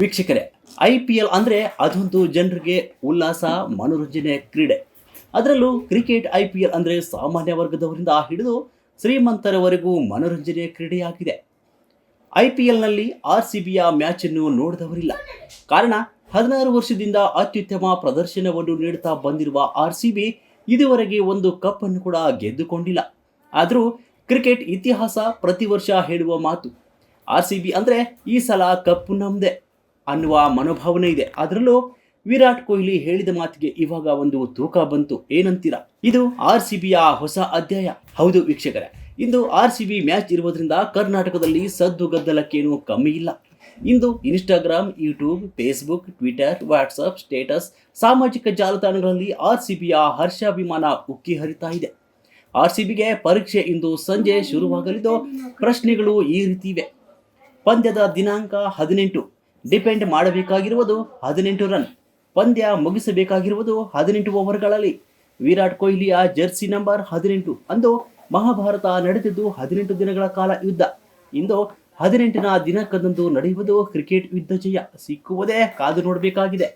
ವೀಕ್ಷಕರೇ I P L ಅಂದರೆ ಅದೊಂದು ಜನರಿಗೆ ಉಲ್ಲಾಸ, ಮನೋರಂಜನೆ, ಕ್ರೀಡೆ. ಅದರಲ್ಲೂ ಕ್ರಿಕೆಟ್ ಐ ಪಿ ಎಲ್ ಅಂದರೆ ಸಾಮಾನ್ಯ ವರ್ಗದವರಿಂದ ಹಿಡಿದು ಶ್ರೀಮಂತರವರೆಗೂ ಮನೋರಂಜನೆ ಕ್ರೀಡೆಯಾಗಿದೆ. ಐ ಪಿ ಎಲ್ನಲ್ಲಿ ಆರ್ ಸಿ ಬಿಯ ಮ್ಯಾಚನ್ನು ನೋಡಿದವರಿಲ್ಲ. ಕಾರಣ, ಹದಿನಾರು ವರ್ಷದಿಂದ ಅತ್ಯುತ್ತಮ ಪ್ರದರ್ಶನವನ್ನು ನೀಡುತ್ತಾ ಬಂದಿರುವ ಆರ್ ಸಿ ಬಿ ಇದುವರೆಗೆ ಒಂದು ಕಪ್ ಅನ್ನು ಕೂಡ ಗೆದ್ದುಕೊಂಡಿಲ್ಲ. ಆದರೂ ಕ್ರಿಕೆಟ್ ಇತಿಹಾಸ ಪ್ರತಿ ವರ್ಷ ಹೇಳುವ ಮಾತು. ಆರ್ ಸಿ ಬಿ ಅಂದರೆ ಈ ಸಲ ಕಪ್ಪು ನಮ್ಮದೇ ಅನ್ನುವ ಮನೋಭಾವನೆ ಇದೆ. ಅದರಲ್ಲೂ ವಿರಾಟ್ ಕೊಹ್ಲಿ ಹೇಳಿದ ಮಾತಿಗೆ ಇವಾಗ ಒಂದು ತೂಕ ಬಂತು. ಏನಂತೀರಾ? ಇದು ಆರ್ ಸಿ ಬಿಯ ಹೊಸ ಅಧ್ಯಾಯ. ಹೌದು ವೀಕ್ಷಕರೇ, ಇಂದು ಆರ್ ಸಿ ಬಿ ಮ್ಯಾಚ್ ಇರುವುದರಿಂದ ಕರ್ನಾಟಕದಲ್ಲಿ ಸದ್ದು ಗದ್ದಲಕ್ಕೇನು ಕಮ್ಮಿ ಇಲ್ಲ. ಇಂದು Instagram, YouTube, Facebook, Twitter, WhatsApp, status, ಸಾಮಾಜಿಕ ಜಾಲತಾಣಗಳಲ್ಲಿ ಆರ್ ಸಿ ಬಿಯ ಹರ್ಷಾಭಿಮಾನ ಉಕ್ಕಿ ಹರಿತಾ ಇದೆ. ಆರ್ ಸಿ ಬಿಗೆ ಪರೀಕ್ಷೆ ಇಂದು ಸಂಜೆ ಶುರುವಾಗಲಿದ್ದು ಪ್ರಶ್ನೆಗಳು ಈ ರೀತಿ ಇವೆ. ಪಂದ್ಯದ ದಿನಾಂಕ ಹದಿನೆಂಟು. ಡಿಪೆಂಡ್ ಮಾಡಬೇಕಾಗಿರುವುದು ಹದಿನೆಂಟು ರನ್ ಪಂದ್ಯ ಮುಗಿಸಬೇಕಾಗಿರುವುದು ಹದಿನೆಂಟು ಓವರ್ಗಳಲ್ಲಿ ವಿರಾಟ್ ಕೊಹ್ಲಿಯ ಜರ್ಸಿ ನಂಬರ್ ಹದಿನೆಂಟು ಅಂದು ಮಹಾಭಾರತ ನಡೆದಿದ್ದು ಹದಿನೆಂಟು ದಿನಗಳ ಕಾಲ ಯುದ್ಧ. ಇಂದು ಹದಿನೆಂಟನ ದಿನಕ್ಕದಂದು ನಡೆಯುವುದು ಕ್ರಿಕೆಟ್ ಯುದ್ಧ ಜಯ. ಸಿಕ್ಕುವುದೇ ಕಾದು ನೋಡಬೇಕಾಗಿದೆ.